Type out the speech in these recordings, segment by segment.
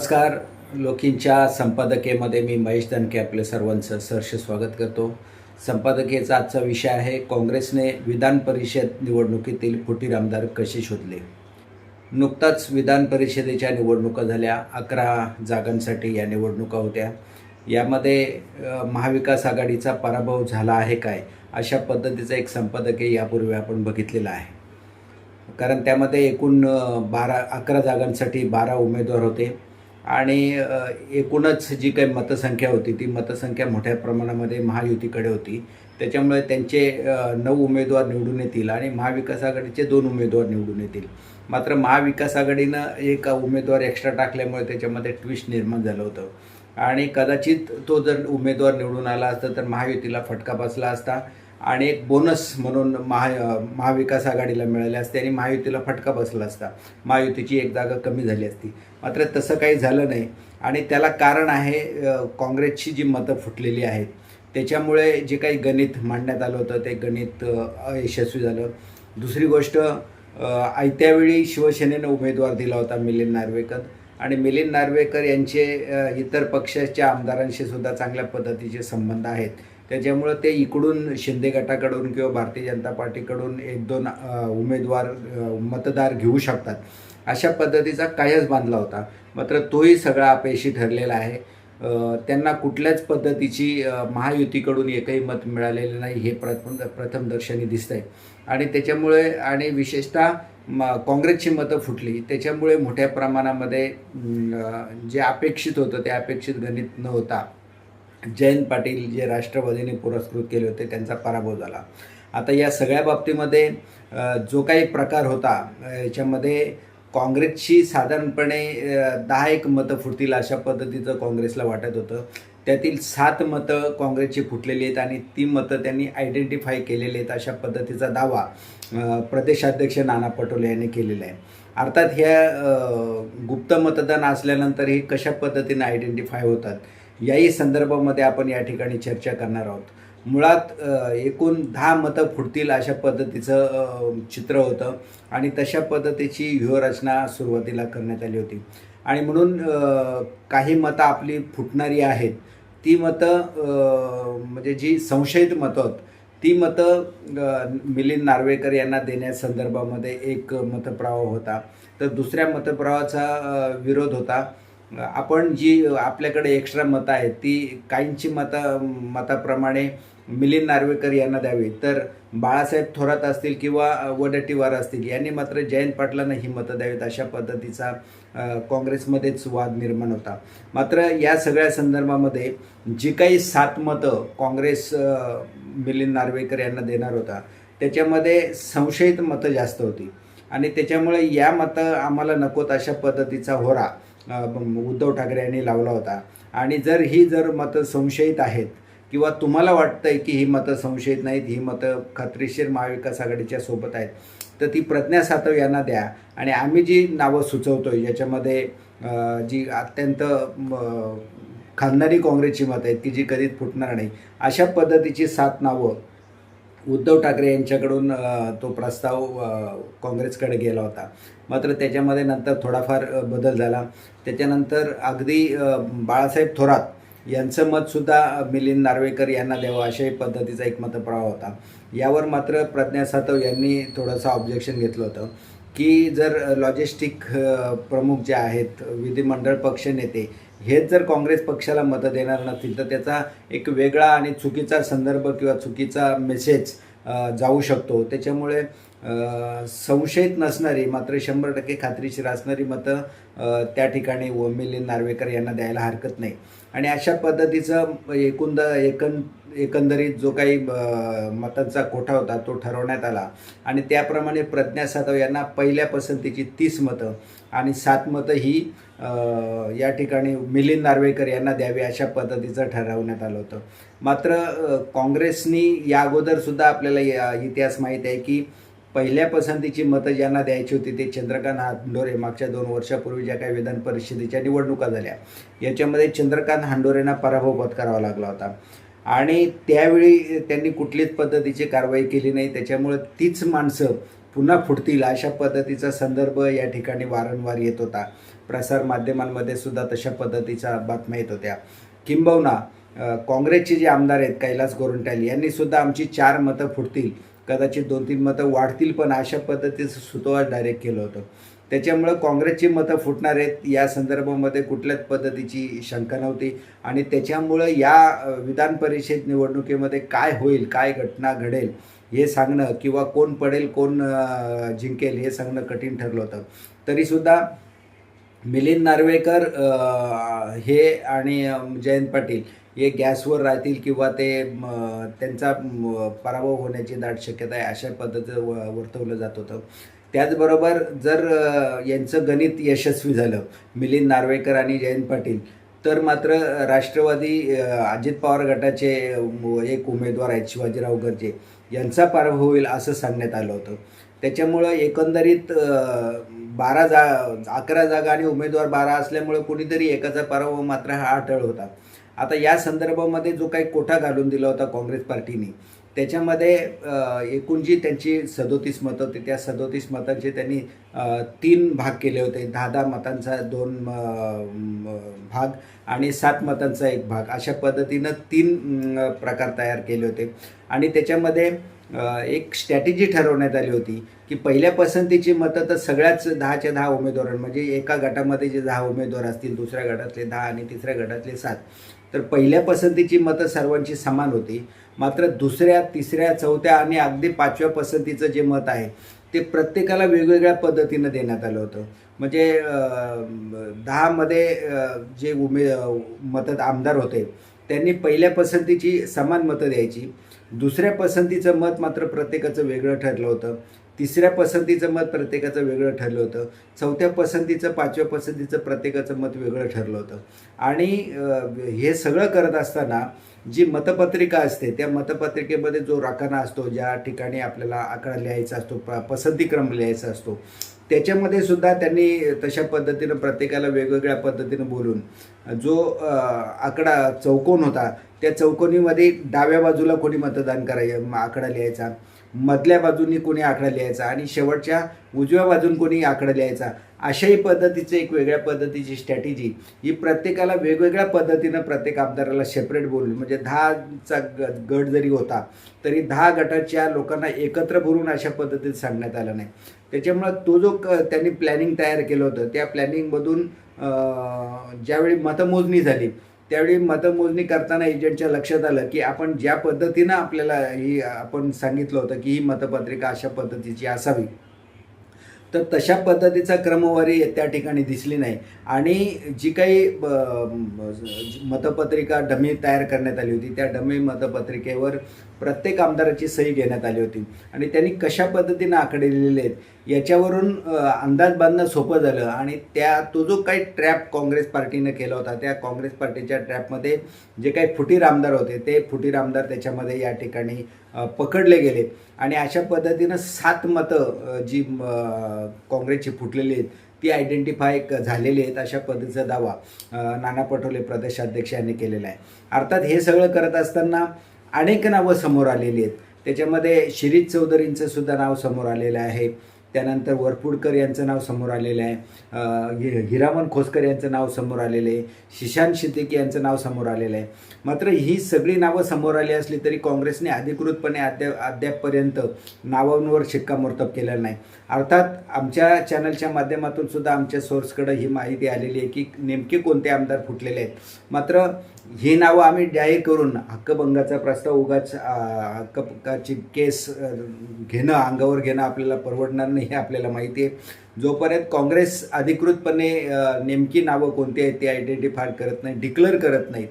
नमस्कार. लोकींच्या संपादकीयमध्ये मी महेश दनके आपले सर्वांचं सहर्ष स्वागत करतो. संपादकीयचा आजचा विषय आहे काँग्रेसने विधान परिषद निवडणुकीतील फुटीर आमदार कसे शोधले? नुकताच विधान परिषदेच्या निवडणुका झाल्या अकरा जागांसाठी या निवडणुका होत्या. यामध्ये महाविकास आघाडीचा पराभव झाला आहे काय अशा पद्धतीचं एक संपादकीय यापूर्वी आपण बघितलेलं आहे. कारण त्यामध्ये एकूण बारा अकरा जागांसाठी बारा उमेदवार होते. आणि एकूणच जी काही मतसंख्या होती ती मतसंख्या मोठ्या प्रमाणामध्ये महायुतीकडे होती. त्याच्यामुळे त्यांचे नऊ उमेदवार निवडून येतील आणि महाविकास आघाडीचे दोन उमेदवार निवडून येतील. मात्र महाविकास आघाडीनं एक उमेदवार एक्स्ट्रा टाकल्यामुळे त्याच्यामध्ये ट्विस्ट निर्माण झालं होतं. आणि कदाचित तो जर उमेदवार निवडून आला असता तर महायुतीला फटका बसला असता. आणि एक बोनस म्हणून महा महाविकास आघाडीला मिळाले असते आणि महायुतीला फटका बसला असता. महायुतीची एक जागा कमी झाली असती. मात्र तसं काही झालं नाही. आणि त्याला कारण आहे काँग्रेसची जी मतं फुटलेली आहेत त्याच्यामुळे जे काही गणित मांडण्यात आलं होतं ते गणित यशस्वी झालं. दुसरी गोष्ट आयत्यावेळी शिवसेनेनं उमेदवार दिला होता मिलिंद नार्वेकर. आणि मिलिंद नार्वेकर यांचे इतर पक्षाच्या आमदारांशी सुद्धा चांगल्या पद्धतीचे संबंध आहेत. त्याच्यामुळं ते इकडून शिंदे गटाकडून किंवा भारतीय जनता पार्टीकडून एक दोन उमेदवार मतदार घेऊ शकतात. अशा पद्धतीचा कायच बांधला होता. मात्र तोही सगळा अपयशी ठरलेला आहे. त्यांना कुठल्याच पद्धतीची महायुतीकडून एकही मत मिळालेलं नाही हे प्रथम प्रथमदर्शनी आहे आणि त्याच्यामुळे आणि विशेषतः म काँग्रेसची मतं फुटली. त्याच्यामुळे मोठ्या प्रमाणामध्ये जे अपेक्षित होतं ते अपेक्षित गणित न होता जयंत पाटील जे राष्ट्रवादीने पुरस्कृत केले होते त्यांचा पराभव झाला. आता या सगळ्या बाबतीमध्ये जो काही प्रकार होता याच्यामध्ये काँग्रेसची साधारणपणे दहा एक मतं फुटतील अशा पद्धतीचं काँग्रेसला वाटत होतं. त्यातील सात मतं काँग्रेसची फुटलेली आहेत आणि ती मतं त्यांनी आयडेंटिफाय केलेली आहेत अशा पद्धतीचा दावा प्रदेशाध्यक्ष नाना पटोले यांनी केलेला आहे. अर्थात ह्या गुप्त मतदान असल्यानंतर हे कशा पद्धतीने आयडेंटिफाय होतात? याही संदर्भामध्ये आपण या ठिकाणी चर्चा करणार आहोत. मुळात एकूण दहा मतं फुटतील अशा पद्धतीचं चित्र होतं आणि तशा पद्धतीची व्यूहरचना सुरुवातीला करण्यात आली होती. आणि म्हणून काही मतं आपली फुटणारी आहेत. ती मतं म्हणजे जी संशयित मतं आहेत ती मतं मिलिंद नार्वेकर यांना देण्यासंदर्भामध्ये एक मतप्रवाह होता. तर दुसऱ्या मतप्रवाहाचा विरोध होता. आपण जी आपल्याकडे एक्स्ट्रा मतं आहेत ती काहींची मतं मताप्रमाणे मिलिंद नार्वेकर यांना द्यावी तर बाळासाहेब थोरात असतील किंवा वडट्टीवार असतील यांनी मात्र जयंत पाटलांना ही मतं द्यावीत. अशा पद्धतीचा काँग्रेसमध्येच वाद निर्माण होता. मात्र या सगळ्या संदर्भामध्ये जी काही सात मतं काँग्रेस मिलिंद नार्वेकर यांना देणार होता त्याच्यामध्ये संशयित मतं जास्त होती. आणि त्याच्यामुळे या मतं आम्हाला नकोत अशा पद्धतीचा होरा. उद्धव ठाकरे यांनी लावला होता. आणि जर ही जर मतं संशयित आहेत किंवा तुम्हाला वाटतंय की ही मतं संशयित नाहीत ही मतं खात्रीशीर महाविकास आघाडीच्या सोबत आहेत तर ती प्रज्ञा सातव यांना द्या. आणि आम्ही जी नावं सुचवतोय याच्यामध्ये जी अत्यंत म, खानदानी काँग्रेसची मतं आहेत की जी कधीच फुटणार नाही अशा पद्धतीची सात नावं उद्धव ठाकरे यांच्याकडून तो प्रस्ताव काँग्रेसकडे गेला होता. मात्र त्याच्यामध्ये नंतर थोडाफार बदल झाला. त्याच्यानंतर अगदी बाळासाहेब थोरात यांचं मतसुद्धा मिलिंद नार्वेकर यांना द्यावं अशाही पद्धतीचा एक मतप्रवाह होता. यावर मात्र प्रज्ञा सातव यांनी थोडंसं ऑब्जेक्शन घेतलं होतं की जर लॉजिस्टिक प्रमुख जे आहेत विधिमंडळ पक्ष नेते हेच जर काँग्रेस पक्षाला मतं देणार नसतील तर त्याचा एक वेगळा आणि चुकीचा संदर्भ किंवा चुकीचा मेसेज जाऊ शकतो. त्याच्यामुळे संशयित नसणारी मात्र शंभर टक्के खात्रीशीर असणारी मतं त्या ठिकाणी व मिलिंद नार्वेकर यांना द्यायला हरकत नाही. आणि अशा पद्धतीचं एकूण एकंद एकंदरीत जो काही मतांचा कोठा होता तो ठरवण्यात आला. आणि त्याप्रमाणे प्रज्ञा सातव यांना पहिल्या पसंतीची तीस मतं आणि सात मतं ही या ठिकाणी मिलिंद नार्वेकर यांना द्यावी अशा पद्धतीचं ठरवण्यात आलं होतं. मात्र काँग्रेसनी या अगोदरसुद्धा आपल्याला या इतिहास माहीत आहे की पहिल्या पसंतीची मतं ज्यांना द्यायची होती ते चंद्रकांत हांडोरे मागच्या दोन वर्षापूर्वी ज्या काही विधान परिषदेच्या निवडणुका झाल्या. याच्यामध्ये चंद्रकांत हांडोरेंना पराभव पत्करावा लागला होता. आणि त्यावेळी त्यांनी कुठलीच पद्धतीची कारवाई केली नाही. त्याच्यामुळे तीच माणसं पुन्हा फुटतील अशा पद्धतीचा संदर्भ या ठिकाणी वारंवार येत होता. प्रसारमाध्यमांमध्ये सुद्धा तशा पद्धतीच्या बातम्या येत होत्या. किंबहुना काँग्रेसचे जे आमदार आहेत कैलास गोरंट्याल यांनी सुद्धा आमची चार मतं फुटतील. कदाचित दोन तीन मतं वाढतील पण अशा पद्धतीचं सुतोवाच डायरेक्ट केलं होतं. त्याच्यामुळं काँग्रेसची मतं फुटणार आहेत. या संदर्भामध्ये कुठल्याच पद्धतीची शंका नव्हती. आणि त्याच्यामुळं या विधान परिषद निवडणुकीमध्ये काय होईल काय घटना घडेल हे सांगणं किंवा कोण पडेल कोण जिंकेल हे सांगणं कठीण ठरलं होतं. तरीसुद्धा मिलिंद नार्वेकर हे आणि जयंत पाटील हे गॅसवर राहतील किंवा ते त्यांचा पराभव होण्याची दाट शक्यता आहे अशा पद्धतीचं व वर्तवलं जात होतं. त्याचबरोबर जर यांचं गणित यशस्वी झालं मिलिंद नार्वेकर आणि जयंत पाटील तर मात्र राष्ट्रवादी अजित पवार गटाचे एक उमेदवार आहेत शिवाजीराव गर्जे यांचा पराभव होईल असं सांगण्यात आलं होतं. त्याच्यामुळं एकंदरीत बारा जा अकरा जागा आणि उमेदवार बारा असल्यामुळं कुणीतरी एकाचा पराभव मात्र हा अटळ होता. आता या संदर्भामध्ये जो काही कोठा घालून दिला होता काँग्रेस पार्टीने त्याच्यामध्ये एकूण जी त्यांची सदोतीस मतं होती त्या सदोतीस मतांचे त्यांनी तीन भाग केले होते. दहा दहा मतांचा दोन म, भाग आणि सात मतांचा एक भाग. अशा पद्धतीनं तीन प्रकार तयार केले होते. आणि त्याच्यामध्ये एक स्ट्रॅटेजी ठरवण्यात आली होती की पहिल्या पसंतीची मतं तर सगळ्याच दहाच्या दहा उमेदवार म्हणजे एका गटामध्ये जे दहा उमेदवार असतील दुसऱ्या गटातले दहा आणि तिसऱ्या गटातले सात. तर पहिल्या पसंतीची मतं सर्वांची समान होती. मात्र दुसऱ्या तिसऱ्या चौथ्या आणि अगदी पाचव्या पसंतीचं जे मत आहे ते प्रत्येकाला वेगवेगळ्या पद्धतीनं देण्यात आलं होतं. म्हणजे दहामध्ये जे उमे मतं आमदार होते त्यांनी पहिल्या पसंतीची समान मतं द्यायची. दुसऱ्या पसंतीचं मत मात्र प्रत्येकाचं वेगळं ठरलं होतं. तिसऱ्या पसंतीचं मत प्रत्येकाचं वेगळं ठरलं होतं. चौथ्या पसंतीचं पाचव्या पसंतीचं प्रत्येकाचं मत वेगळं ठरलं होतं. आणि हे सगळं करत असताना जी मतपत्रिका असते त्या मतपत्रिकेमध्ये जो राखाना असतो ज्या ठिकाणी आपल्याला आकडा लिहायचा असतो प पसंतीक्रम लिहायचा असतो त्याच्यामध्ये सुद्धा त्यांनी तशा पद्धतीनं प्रत्येकाला वेगवेगळ्या पद्धतीनं बोलून जो आकडा चौकोन होता त्या चौकोनीमध्ये डाव्या बाजूला कोणी मतदान करायचं आकडा लिहायचा. मधल्या बाजूनी कोणी आकडा लिहायचा आणि शेवटच्या उजव्या बाजून कोणी आकडा लिहायचा अशाही पद्धतीचं एक वेगळ्या पद्धतीची स्ट्रॅटेजी ही प्रत्येकाला वेगवेगळ्या पद्धतीनं प्रत्येक आमदाराला सेपरेट बोलून म्हणजे दहाचा ग गट जरी होता तरी दहा गटाच्या लोकांना एकत्र भरून अशा पद्धतीत सांगण्यात आलं नाही. त्याच्यामुळं तो जो क त्यांनी प्लॅनिंग तयार केलं होतं त्या प्लॅनिंगमधून ज्यावेळी मतमोजणी झाली त्यावेळी मतमोजणी करताना एजंटच्या लक्षात आलं की आपण ज्या पद्धतीनं आपल्याला ही आपण सांगितलं होतं की ही मतपत्रिका अशा पद्धतीची असावी तर तशा पद्धतीचा क्रमवारी त्या ठिकाणी दिसली नाही. आणि जी काही मतपत्रिका डमी तयार करण्यात आली होती त्या डमी मतपत्रिकेवर प्रत्येक आमदाराची सही घेण्यात आली होती. आणि त्यांनी कशा पद्धतीनं आकडे लिहिलेले आहेत याच्यावरून अंदाज बांधणं सोपं झालं आणि त्या तो जो काही ट्रॅप काँग्रेस पार्टीनं केला होता त्या काँग्रेस पार्टीच्या ट्रॅपमध्ये जे काही फुटीर आमदार होते ते फुटीर आमदार त्याच्यामध्ये या ठिकाणी पकडले गेले. आणि अशा पद्धतीनं सात मतं जी काँग्रेसची फुटलेली आहेत ती आयडेंटिफाय झालेली आहेत अशा पद्धतीचा दावा नाना पटोले प्रदेशाध्यक्ष यांनी केलेला आहे. अर्थात हे सगळं करत असताना अनेक नावं समोर आलेली आहेत. त्याच्यामध्ये शिरीष चौधरींचं सुद्धा नाव समोर आलेलं आहे. त्यानंतर वरपुडकर यांचं नाव समोर आलेलं आहे. हिरामन खोसकर यांचं नाव समोर आलेलं आहे. शिशांत शितेकी यांचं नाव समोर आलेलं आहे. मात्र ही सगळी नावं समोर आली असली तरी काँग्रेसने अधिकृतपणे अद्याप अद्यापपर्यंत नावांवर शिक्कामोर्तब केलेला नाही. अर्थात आमच्या चॅनलच्या माध्यमातून सुद्धा आमच्या सोर्सकडं ही माहिती आलेली आहे की नेमके कोणते आमदार फुटलेले आहेत. मात्र ही नावं आम्ही जाहीर करून हक्कभंगाचा प्रस्ताव उगाच हक्कपक्काची केस घेणं अंगावर घेणं आपल्याला परवडणार नाही हे आपल्याला माहिती आहे. जोपर्यंत काँग्रेस अधिकृतपणे नेमकी नावं कोणती आहेत ती आयडेंटिफाय करत नाही डिक्लेअर करत नाही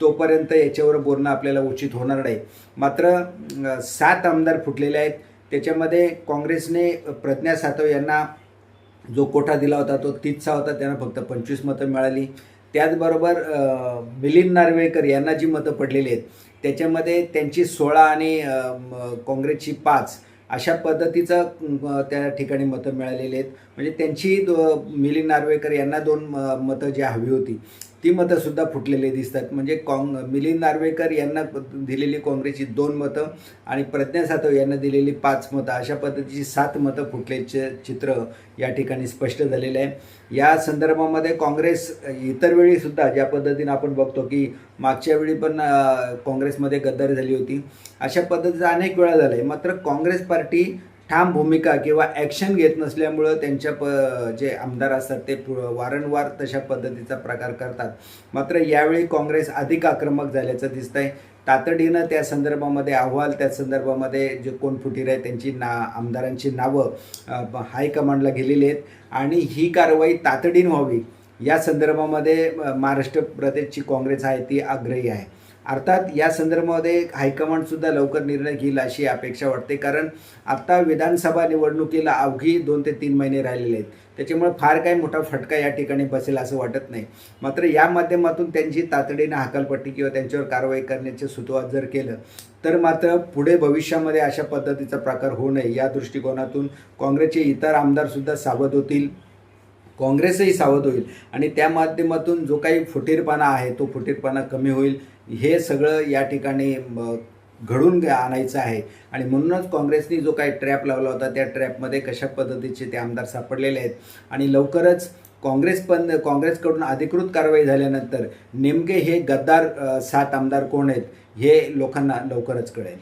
तोपर्यंत याच्यावर बोलणं आपल्याला उचित होणार नाही. मात्र सात आमदार फुटलेले आहेत. त्याच्यामध्ये काँग्रेसने प्रज्ञा सातव यांना जो कोठा दिला होता तो तीसचा होता त्यांना फक्त पंचवीस मतं मिळाली. त्याचबरोबर मिलिंद नार्वेकर यांना जी मतं पडलेली आहेत त्याच्यामध्ये त्यांची सोळा आणि काँग्रेसची पाच अशा पद्धतीचं त्या ठिकाणी मतं मिळालेली आहेत. म्हणजे त्यांची दो- मिलिंद नार्वेकर यांना दोन मतं जी हवी होती. ती मतंसुद्धा फुटलेली दिसतात. म्हणजे काँग मिलिंद नार्वेकर यांना दिलेली काँग्रेसची दोन मतं आणि प्रज्ञा सातव यांना दिलेली पाच मतं. अशा पद्धतीची सात मतं फुटल्याचे चित्र या ठिकाणी स्पष्ट झालेलं आहे. या संदर्भामध्ये काँग्रेस इतर वेळीसुद्धा ज्या पद्धतीनं आपण बघतो की मागच्या वेळी पण काँग्रेसमध्ये गद्दारी झाली होती. अशा पद्धतीचं अनेक वेळा झालं आहे मात्र काँग्रेस पार्टी ठाम भूमिका किंवा ॲक्शन घेत नसल्यामुळं त्यांच्या प जे आमदार असतात ते पु- वारंवार तशा पद्धतीचा प्रकार करतात. मात्र यावेळी काँग्रेस अधिक आक्रमक झाल्याचं दिसतं आहे तातडीनं त्या संदर्भामध्ये अहवाल त्या संदर्भामध्ये जे कोण फुटीर आहे त्यांची ना आमदारांची नावं हायकमांडला गेलेली आहेत आणि ही कारवाई तातडीनं व्हावी. या संदर्भामध्ये महाराष्ट्र प्रदेशची काँग्रेस आहे ती आग्रही आहे. अर्थात या संदर्भामध्ये हायकमांडसुद्धा लवकर निर्णय घेईल अशी अपेक्षा वाटते. कारण आता विधानसभा निवडणुकीला अवघी दोन ते तीन महिने राहिलेले आहेत. त्याच्यामुळे फार काही मोठा फटका या ठिकाणी बसेल असं वाटत नाही. मात्र या माध्यमातून त्यांची तातडीनं हकालपट्टी किंवा त्यांच्यावर कारवाई करण्याचे सुतवात जर केलं तर मात्र पुढे भविष्यामध्ये अशा पद्धतीचा प्रकार होऊ नये. या दृष्टिकोनातून काँग्रेसचे इतर आमदारसुद्धा सावध होतील काँग्रेसही सावध होईल. आणि त्या माध्यमातून जो काही फुटीरपणा आहे तो फुटीरपणा कमी होईल. हे सगळं या ठिकाणी घडून घ्या- आणायचं आहे. आणि म्हणूनच काँग्रेसनी जो काही ट्रॅप लावला होता त्या ट्रॅपमध्ये कशा पद्धतीचे ते आमदार सापडलेले आहेत. आणि लवकरच काँग्रेस पण काँग्रेसकडून अधिकृत कारवाई झाल्यानंतर नेमके हे गद्दार सात आमदार कोण आहेत हे लोकांना लवकरच कळेल.